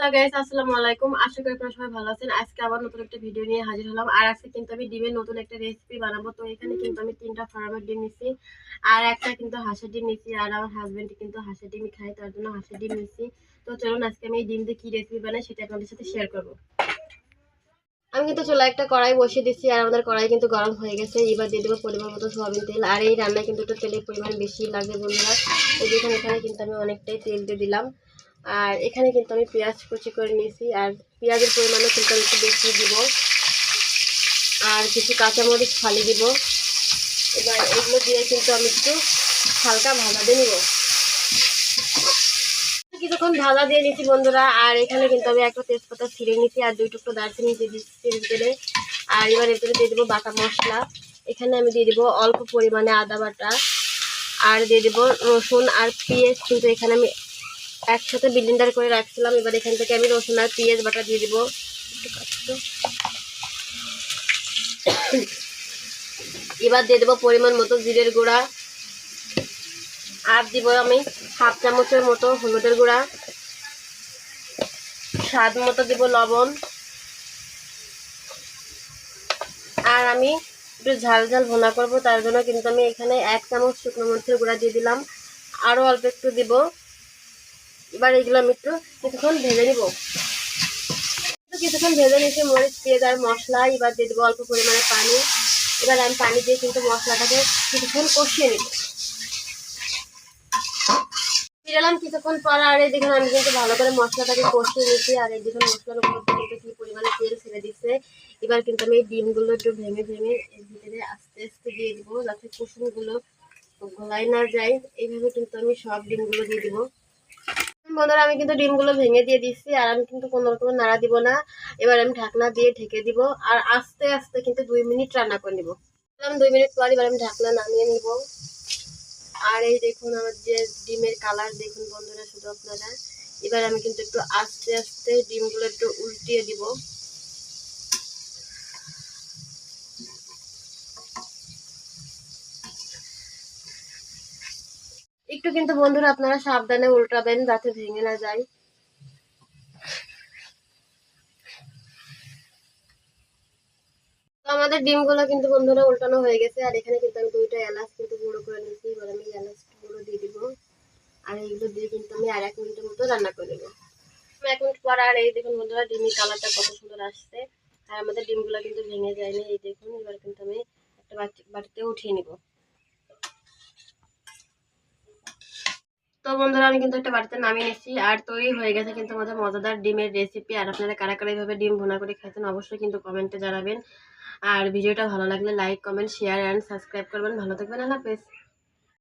Hello guys আসসালামু আলাইকুম আশা করি আপনারা সবাই ভালো আছেন। আজকে আবার নতুন একটা ভিডিও নিয়ে হাজির হলাম। আর আজকে কিন্তু আমি ডিমের নতুন একটা রেসিপি বানাবো। তো এখানে কিন্তু আমি তিনটা ফার্মের ডিম নিছি। আর একটা কিন্তু হাঁসের ডিম নিছি। আর আমার হাজবেন্ড কিন্তু হাঁসের ডিমই খায় তার জন্য হাঁসের ডিম নিছি। তো চলুন আজকে আমি এই ডিম দিয়ে কি রেসিপি বানাই সেটা আপনাদের সাথে শেয়ার করব। আমি কিন্তু চুলা একটা কড়াই বসিয়ে দিচ্ছি আর আমাদের কড়াই কিন্তু গরম হয়ে গেছে। এবার দিয়ে দেবো পরিমাণ মতো সোয়াবিন তেল। আর এই রান্নায় কিন্তু একটু তেলের পরিমাণ বেশি লাগে বন্ধুরা। এই যেখানে এখানে কিন্তু আমি অনেকটাই তেল দিয়ে দিলাম। আর এখানে কিন্তু আমি পেঁয়াজ কুচি করে নিয়েছি, আর পেঁয়াজের পরিমাণও কিন্তু আমি একটু বেশি দিব। আর কিছু কাঁচামরিচ ফালি দিব। এবার এগুলো দিয়ে কিন্তু আমি একটু হালকা ভাজা দিয়ে নিব। কিছুক্ষণ ভাজা দিয়ে নিচ্ছি বন্ধুরা, আর এখানে কিন্তু আমি একটা তেজপাতা ছিঁড়ে নিচ্ছি আর দুই টুকরো দারচিনি দিয়ে দিচ্ছি ভিতরে আর এবার এর দিয়ে দেবো বাটা মশলা। এখানে আমি দিয়ে দেবো অল্প পরিমাণে আদা বাটা, আর দিয়ে দেবো রসুন আর পেঁয়াজ কিন্তু এখানে আমি একসাথে বিলিন্ডার করে রাখছিলাম। এবার এখান থেকে আমি রসুন আর পেঁয়াজ বাটা দিয়ে দেবো। এবার দিয়ে দেবো পরিমাণ মতো জিরের গুঁড়া। আর দিব আমি হাফ চামচের মতো হলুদের গুঁড়া। স্বাদ মতো দিব লবণ। আর আমি একটু ঝাল ঝাল ভোনা করব, তার জন্য কিন্তু আমি এখানে এক চামচ শুকনো মরিচের গুঁড়া দিয়ে দিলাম। আরও অল্প একটু দিব। এবার এগুলো আমি একটু কিছুক্ষণ ভেজে নিব। কিছুক্ষণ ভেজে নিয়েছি মরিচ, পেঁয়াজ আর মশলা, এবার দিয়ে দেবো অল্প পরিমাণে পানি। এবার আমি পানি দিয়ে কিন্তু মশলাটাকে কিছুক্ষণ কষিয়ে নিব। ফিরালাম কিছুক্ষণ পর আর এই দেখুন, আমি কিন্তু ভালো করে মশলাটাকে কষিয়ে নিয়েছি। আর এই দেখুন, মশলার উপর কিন্তু কি পরিমাণে তেল ছেড়ে দিচ্ছে। এবার কিন্তু আমি এই ডিমগুলো একটু ভেঙে ভেঙে এর ভিতরে আস্তে আস্তে দিয়ে দিব, যাতে কুসুমগুলো গলায় না যায়। এইভাবে কিন্তু আমি সব ডিমগুলো দিয়ে দিব। বন্ধুরা, আমি কিন্তু ডিমগুলো ভেঙে দিয়ে দিচ্ছি আর আমি কিন্তু কোনো রকমের নাড়া দিব না। এবার আমি ঢাকনা দিয়ে ঢেকে দিব, আর আস্তে আস্তে কিন্তু দুই মিনিট রান্না করে নিব। দুই মিনিট পর এবার আমি ঢাকনা নামিয়ে নিব। আর এই দেখুন আমার যে ডিমের কালার, দেখুন বন্ধুরা শুধু আপনারা। এবার আমি কিন্তু একটু আস্তে আস্তে ডিমগুলো একটু উল্টিয়ে দিব। একটু কিন্তু বন্ধুরা আপনারা সাবধানে উল্টাবেন যাতে ভেঙে না যায়। আমাদের ডিমগুলো কিন্তু বন্ধুরা উল্টানো হয়ে গেছে, আর এখানে কিন্তু আমি দুইটা এলাচ কিন্তু গুঁড়ো করে নিয়েছি। এবার আমি এলাচ গুঁড়ো দিয়ে দিব। আর এইগুলো দিয়ে কিন্তু আমি আর এক মিনিটের মতো রান্না করে নেব। এক মিনিট পর আর এই দেখুন বন্ধুরা, ডিমের কালারটা কত সুন্দর আসছে। আর আমাদের ডিমগুলো কিন্তু ভেঙে যায়নি, এই দেখুন। এবার কিন্তু আমি একটা বাটি বাটিতে উঠিয়ে নিব। তো বন্ধুরা, আমি কিন্তু একটা বাড়িতে নামিয়ে নিচ্ছি আর তৈরি হয়ে গেছে কিন্তু আমাদের মজাদার ডিমের রেসিপি আর আপনারা কারা কারা এইভাবে ডিম ভুনা করে খাইছেন অবশ্যই কিন্তু কমেন্টে জানাবেন। আর ভিডিওটা ভালো লাগলে like comment share and subscribe করবেন। ভালো থাকবেন, আল্লাহ হাফেজ।